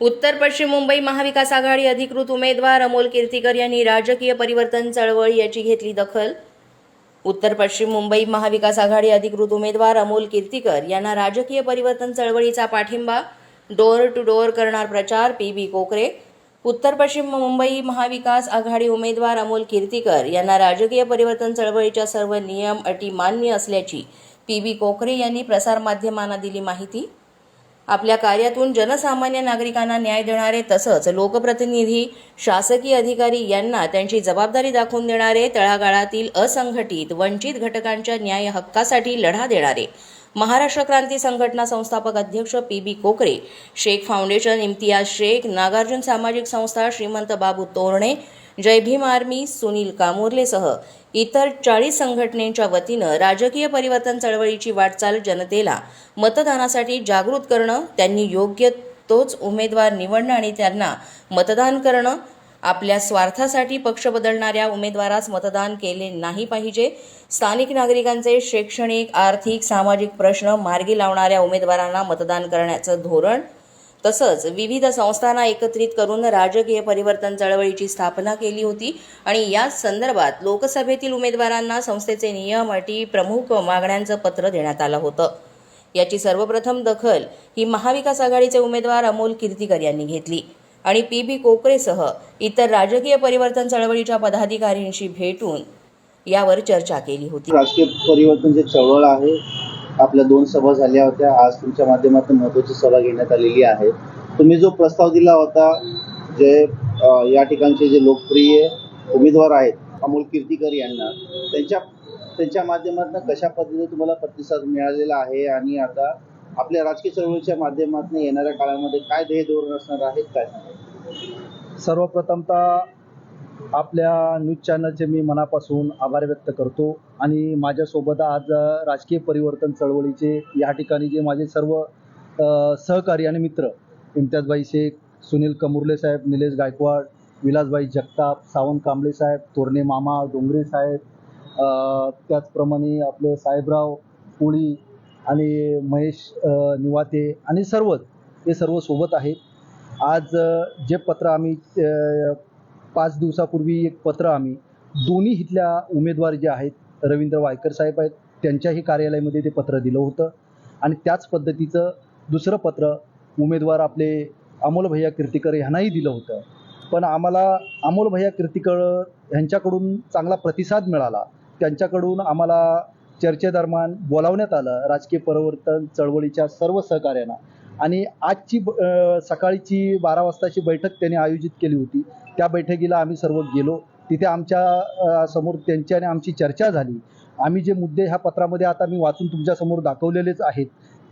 उत्तर पश्चिम मुंबई महाविकास आघाडी अधिकृत उमेदवार अमोल कीर्तीकर यांनी राजकीय परिवर्तन चळवळ याची घेतली दखल. उत्तर पश्चिम मुंबई महाविकास आघाडी अधिकृत उमेदवार अमोल कीर्तीकर यांना राजकीय परिवर्तन चळवळीचा पाठिंबा डोअर टू डोअर करणार प्रचार पी बी कोकरे. उत्तर पश्चिम मुंबई महाविकास आघाडी उमेदवार अमोल कीर्तीकर यांना राजकीय परिवर्तन चळवळीच्या सर्व नियम अटी मान्य असल्याची पी बी कोकरे यांनी प्रसारमाध्यमांना दिली माहिती. आपल्या कार्यातून जनसामान्य नागरिकांना न्याय देणारे तसंच लोकप्रतिनिधी शासकीय अधिकारी यांना त्यांची जबाबदारी दाखवून देणारे तळागाळातील असंघटित वंचित घटकांच्या न्याय हक्कासाठी लढा देणारे. महाराष्ट्र क्रांती संघटना संस्थापक अध्यक्ष P B Kokare Shaikh foundation Imtiaz Shaikh Nagarjun सामाजिक संस्था श्रीमंत बाबू तोरणे जय भीम आर्मी सुनील कामोर्लेसह इतर चाळीस संघटनेच्या वतीनं राजकीय परिवर्तन चळवळीची वाटचाल जनतेला मतदानासाठी जागृत करणं त्यांनी योग्य तोच उमेदवार निवडणं आणि त्यांना मतदान करणं आपल्या स्वार्थासाठी पक्ष बदलणाऱ्या उमेदवारास मतदान केले नाही पाहिजे स्थानिक नागरिकांचे शैक्षणिक आर्थिक सामाजिक प्रश्न मार्गी लावणाऱ्या उमेदवारांना मतदान करण्याचं धोरण तसंच विविध संस्थांना एकत्रित करून राजकीय परिवर्तन चळवळीची स्थापना केली होती. आणि याच संदर्भात लोकसभेतील उमेदवारांना संस्थेचे नियम अटी प्रमुख मागण्यांचं पत्र देण्यात आलं होतं. याची सर्वप्रथम दखल ही महाविकास आघाडीचे उमेदवार अमोल कीर्तीकर यांनी घेतली. आणि पी बी कोकरेसह इतर राजकीय परिवर्तन चळवळीच्या पदाधिकाऱ्यांशी भेटून यावर चर्चा केली होती. राजकीय परिवर्तन जे चळवळ आहे आपल्या दोन सभा झाल्या होत्या. आज तुमच्या माध्यमातून महत्वाची सभा घेण्यात आलेली आहे. तुम्ही जो प्रस्ताव दिला होता जे या ठिकाणचे जे लोकप्रिय उमेदवार आहेत अमोल कीर्तीकर यांना त्यांच्या त्यांच्या माध्यमातून कशा पद्धतीने तुम्हाला प्रतिसाद मिळालेला आहे? आणि आता आपल्या राजकीय चळवळीच्या माध्यमातून येणाऱ्या काळामध्ये काय ध्येय धोरण असणार आहेत काय सांगाल? सर्वप्रथमतः आपल्या न्यूज चॅनलचे मी मनापासून आभार व्यक्त करतो आणि माझ्यासोबत आज राजकीय परिवर्तन चळवळीचे या ठिकाणी जे माझे सर्व सहकारी आणि मित्र इम्तियाजबाई शेख सुनील कमुर्ले साहेब निलेश गायकवाड विलासबाई जगताप सावंत कांबळे साहेब तोरणे मामा डोंगरे साहेब त्याचप्रमाणे आपले साहेबराव पुळी आणि महेश निवाते आणि सर्वच हे सर्व सोबत आहेत आज जे पत्र आम्ही पाच दिवसापूर्वी एक पत्र आम्ही दोन्ही इथल्या उमेदवार जे आहेत रवींद्र वायकर साहेब आहेत त्यांच्याही कार्यालयामध्ये ते पत्र दिलं होतं. आणि त्याच पद्धतीचं दुसरं पत्र उमेदवार आपले अमोल भैया कीर्तीकर यांनाही दिलं होतं. पण आम्हाला अमोल भैया कीर्तीकर यांच्याकडून चांगला प्रतिसाद मिळाला. त्यांच्याकडून आम्हाला चर्चेदरम्यान बोलावण्यात आलं. राजकीय परिवर्तन चळवळीच्या सर्व सहकार्यांना. आणि आजची ब- सकाळची बारा वाजताची बैठक त्यांनी आयोजित केली होती. त्या बैठकीला आम्ही सर्व गेलो. तिथे आमच्यासमोर त्यांची आणि आमची चर्चा झाली. आम्ही जे मुद्दे ह्या पत्रामध्ये आता मी वाचून तुमच्यासमोर दाखवलेलेच आहेत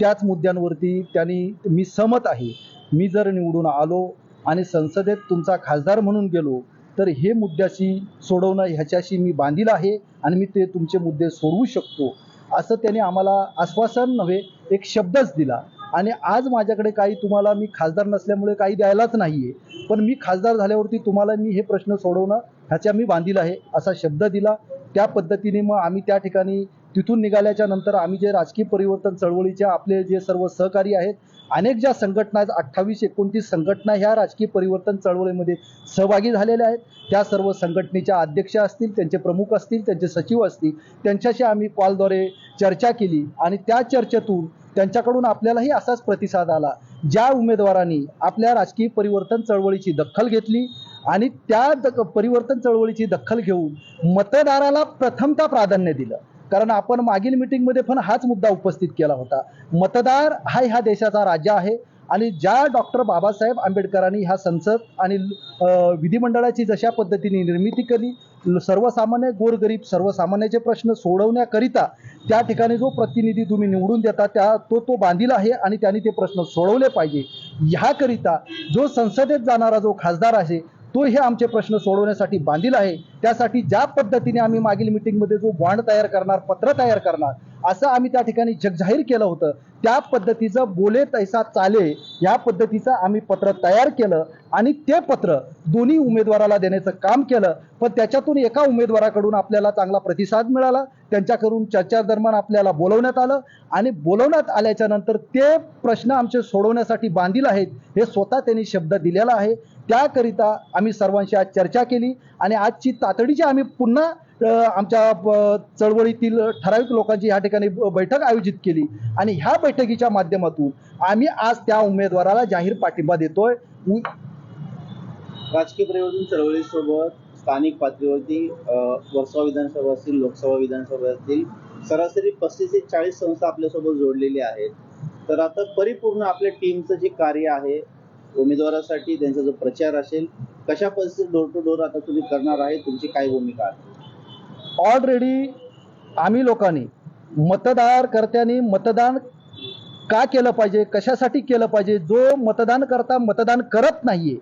त्याच मुद्द्यांवरती त्यांनी मी सहमत आहे. मी जर निवडून आलो आणि संसदेत तुमचा खासदार म्हणून गेलो तर हे मुद्द्याशी सोडवणं ह्याच्याशी मी बांधील आहे आणि मी ते तुमचे मुद्दे सोडवू शकतो. असं त्याने आम्हाला आश्वासन नव्हे एक शब्दच दिला. आणि आज माझ्याकडे काही तुम्हाला मी खासदार नसल्यामुळे काही द्यायलाच नाहीये. पण मी खासदार झाल्यावरती तुम्हाला मी हे प्रश्न सोडवणं ह्याच्या मी बांधील आहे असा शब्द दिला. त्या पद्धतीने मग आम्ही त्या ठिकाणी तिथून निघाल्याच्या नंतर आम्ही जे राजकीय परिवर्तन चळवळीचे आपले जे सर्व सहकारी आहेत अनेक ज्या संघटना आहेत अठ्ठावीस एकोणतीस संघटना ह्या राजकीय परिवर्तन चळवळीमध्ये सहभागी झालेल्या आहेत. त्या सर्व संघटनेच्या अध्यक्ष असतील त्यांचे प्रमुख असतील त्यांचे सचिव असतील त्यांच्याशी आम्ही कॉलद्वारे चर्चा केली आणि त्या चर्चेतून त्यांच्याकडून आपल्यालाही असाच प्रतिसाद आला. ज्या उमेदवारांनी आपल्या राजकीय परिवर्तन चळवळीची दखल घेतली आणि त्या द- परिवर्तन चळवळीची दखल घेऊन मतदाराला प्रथमता प्राधान्य दिलं. कारण आपण मागील मिटिंगमध्ये पण हाच मुद्दा उपस्थित केला होता. मतदार हा ह्या देशाचा राजा आहे आणि ज्या डॉक्टर बाबासाहेब आंबेडकरांनी ह्या संसद आणि विधिमंडळाची जशा पद्धतीने निर्मिती केली सर्वसामान्य गोरगरीब सर्वसामान्याचे प्रश्न सोडवण्याकरिता त्या ठिकाणी जो प्रतिनिधी तुम्ही निवडून देता त्या तो तो बांधील आहे आणि त्यांनी ते प्रश्न सोडवले पाहिजे. ह्याकरिता जो संसदेत जाणारा जो खासदार आहे तो हे आमचे प्रश्न सोडवण्यासाठी बांधील आहे. त्यासाठी ज्या पद्धतीने आम्ही मागील मिटिंगमध्ये जो बॉन्ड तयार करणार पत्र तयार करणार असं आम्ही त्या ठिकाणी जगजाहीर केलं होतं. त्या पद्धतीचं बोले तैसा चाले या पद्धतीचं आम्ही पत्र तयार केलं आणि ते पत्र दोन्ही उमेदवाराला देण्याचं काम केलं. पण त्याच्यातून एका उमेदवाराकडून आपल्याला चांगला प्रतिसाद मिळाला. त्यांच्याकडून चर्चा दरम्यान आपल्याला बोलवण्यात आलं आणि बोलवण्यात आल्याच्यानंतर ते प्रश्न आमचे सोडवण्यासाठी बांधील आहेत हे स्वतः त्यांनी शब्द दिलेला आहे. त्याकरिता आम्ही सर्वांशी आज चर्चा केली आणि आजची तातडीची आम्ही पुन्हा आमच्या चळवळीतील ठराविक लोकांची या ठिकाणी बैठक आयोजित केली. आणि ह्या बैठकीच्या माध्यमातून आम्ही आज त्या उमेदवाराला जाहीर पाठिंबा देतोय. राजकीय परिवर्तन चळवळीसोबत स्थानिक पातळीवरती वर्सा वर्सोवा विधानसभा असतील लोकसभा विधानसभा असतील सरासरी पस्तीस ते चाळीस संस्था आपल्यासोबत जोडलेल्या आहेत. तर आता परिपूर्ण आपल्या टीमचं जे कार्य आहे उमेदवारासाठी त्यांचा जो प्रचार असेल कशा पद्धतीने डोर टू डोर आता तुम्ही करणार आहे तुमची काय भूमिका आहे? ऑलरेडी आम्ही लोकांनी मतदारकर्त्यांनी मतदान का केलं पाहिजे कशासाठी केलं पाहिजे जो मतदान करता मतदान करत नाहीये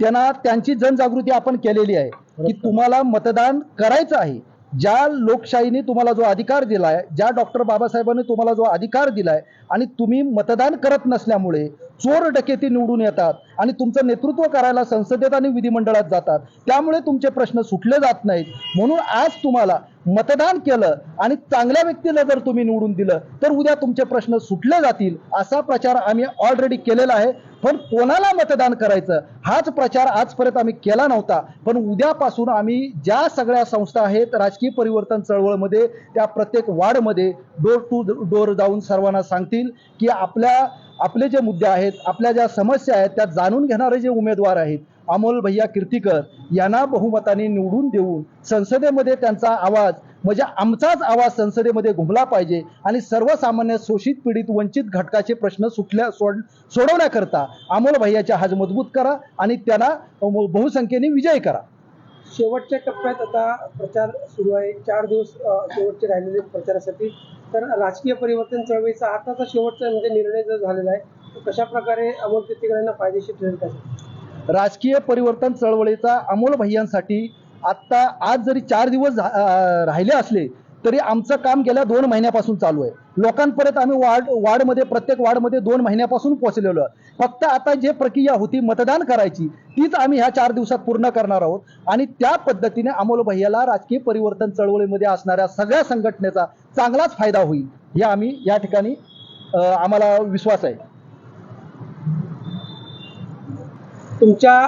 त्यांना त्यांची जनजागृती आपण केलेली आहे की तुम्हाला मतदान करायचं आहे. ज्या लोकशाहीने तुम्हाला जो अधिकार दिलाय ज्या डॉक्टर बाबासाहेबांनी तुम्हाला जो अधिकार दिलाय आणि तुम्ही मतदान करत नसल्यामुळे चोर डकेती निवडून येतात आणि तुमचं नेतृत्व करायला संसदेत आणि विधिमंडळात जातात. त्यामुळे तुमचे प्रश्न सुटले जात नाहीत. म्हणून आज तुम्हाला मतदान केलं आणि चांगल्या व्यक्तीला जर तुम्ही निवडून दिलं तर उद्या तुमचे प्रश्न सुटले जातील असा प्रचार आम्ही ऑलरेडी केलेला आहे. पण कोणाला मतदान करायचं? हाच प्रचार आजपर्यंत आम्ही केला नव्हता. पण उद्यापासून आम्ही ज्या सगळ्या संस्था आहेत राजकीय परिवर्तन चळवळमध्ये त्या प्रत्येक वार्डमध्ये डोर टू डोर जाऊन सर्वांना सांगतील की आपल्या आपले जे मुद्दे आहेत आपल्या ज्या समस्या आहेत त्या जाणून घेणारे जे उमेदवार आहेत अमोल भैया कीर्तीकर यांना बहुमताने निवडून देऊन संसदेमध्ये त्यांचा आवाज म्हणजे आमचाच आवाज संसदेमध्ये घुमला पाहिजे आणि सर्वसामान्य शोषित पीडित वंचित घटकाचे प्रश्न सुटल्या सोड सोडवण्याकरता अमोल भैयाचा हाज मजबूत करा आणि त्यांना बहुसंख्येने विजय करा. शेवटच्या टप्प्यात आता प्रचार सुरू आहे. चार दिवस शेवटचे राहिलेले प्रचारासाठी तर राजकीय परिवर्तन चळवळीचा आताचा शेवटचा म्हणजे निर्णय जो झालेला आहे तो कशा प्रकारे अमोल कीर्तीकरांना फायदेशीर ठरेल का राजकीय परिवर्तन चळवळीचा अमोल भैयांसाठी आत्ता आज जरी चार दिवस झा- राहिले असले तरी आमचं काम गेल्या दोन महिन्यापासून चालू आहे. लोकांपर्यंत आम्ही वार्ड वार्डमध्ये प्रत्येक वार्डमध्ये दोन महिन्यापासून पोहोचलेलो फक्त आता जे प्रक्रिया होती मतदान करायची तीच आम्ही ह्या चार दिवसात पूर्ण करणार आहोत. आणि त्या पद्धतीने अमोल भैयाला राजकीय परिवर्तन चळवळीमध्ये असणाऱ्या सगळ्या संघटनेचा चांगलाच फायदा होईल हे आम्ही या ठिकाणी आम्हाला विश्वास आहे. तुमच्या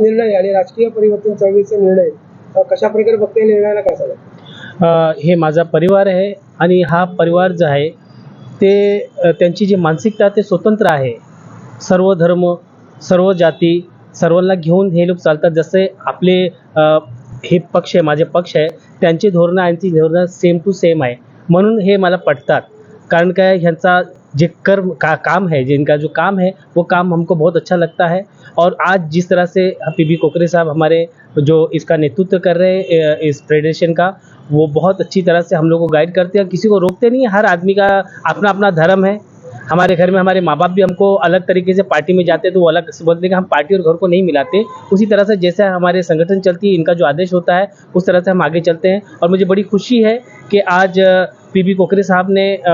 निर्णय आणि राजकीय परिवर्तन चळवळीचे निर्णय कशा प्रकारे बघता निर्णयाला काय सांगा हे माझा परिवार आहे आणि हा परिवार जो आहे ते त्यांची जी मानसिकता ते स्वतंत्र आहे. सर्व धर्म सर्व जाती सर्वांना घेऊन हे लोक चालतात. जसे आपले हे पक्ष आहे माझे पक्ष आहे त्यांची धोरणं आणि धोरणं सेम टू सेम आहे. म्हणून हे मला पटतात. कारण काय ह्यांचा जे कर्म का काम है जिनका जो काम है वो काम हमको बहुत अच्छा लगता है. और आज जिस तरह से पी बी कोकरे साहब हमारे जो इसका नेतृत्व कर रहे हैं इस फेडरेशन का वो बहुत अच्छी तरह से हम लोग को गाइड करते हैं किसी को रोकते नहीं हैं। हर आदमी का अपना अपना धर्म है। हमारे घर में हमारे माँ बाप भी हमको अलग तरीके से पार्टी में जाते हैं तो वो अलग से बोलते कि हम पार्टी और घर को नहीं मिलाते। उसी तरह से जैसे हमारे संगठन चलती है इनका जो आदेश होता है उस तरह से हम आगे चलते हैं। और मुझे बड़ी खुशी है कि आज पी बी कोकरे साहब ने अ,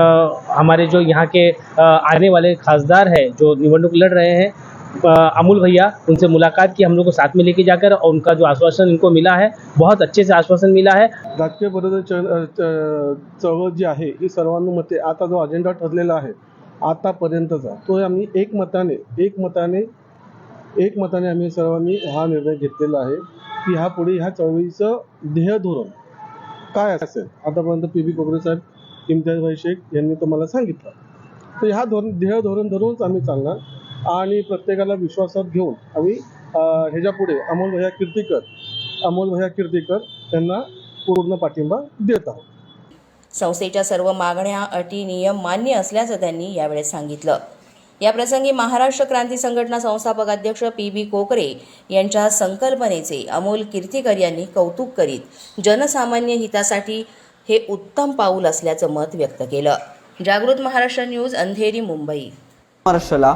हमारे जो यहाँ के अ, आने वाले खासदार है जो निवडणूक लड़ रहे हैं अमूल भैया उनसे मुलाकात की हम लोग को साथ में लेके जाकर और उनका जो आश्वासन इनको मिला है बहुत अच्छे से आश्वासन मिला है। राजकीय बदल च- चळवळ जी आहे ही सर्वानुमते आता जो अजेंडा ठरलेला आहे आतापर्यंतचा तो आम्ही एकमताने एकमताने एकमताने आम्ही सर्वांनी हा निर्णय घेतलेला आहे की ह्या पुढे ह्या चळवळीचं ध्येय धोरण काय असेल? आतापर्यंत पी बी कोकरे साहेब इम्तियाजभाई शेख यांनी तुम्हाला सांगितलं. तर ह्या धोरण ध्येय धोरण धरूनच आम्ही चालणार. आणि प्रत्येकाला विश्वासात घेऊन आम्ही अ, ह्याच्या पुढे अमोल भैया कीर्तीकर अमोल भैया कीर्तीकर यांना पूर्ण पाठिंबा देत आहोत. संस्थेच्या सर्व मागण्या अटी नियम मान्य असल्याचं त्यांनी यावेळी सांगितलं. याप्रसंगी महाराष्ट्र क्रांती संघटना संस्थापक अध्यक्ष पी बी कोकरे यांच्या संकल्पनेचे अमोल कीर्तीकर यांनी कौतुक करीत जनसामान्य हितासाठी हे उत्तम पाऊल असल्याचं मत व्यक्त केलं. जागृत महाराष्ट्र न्यूज अंधेरी मुंबई. महाराष्ट्राला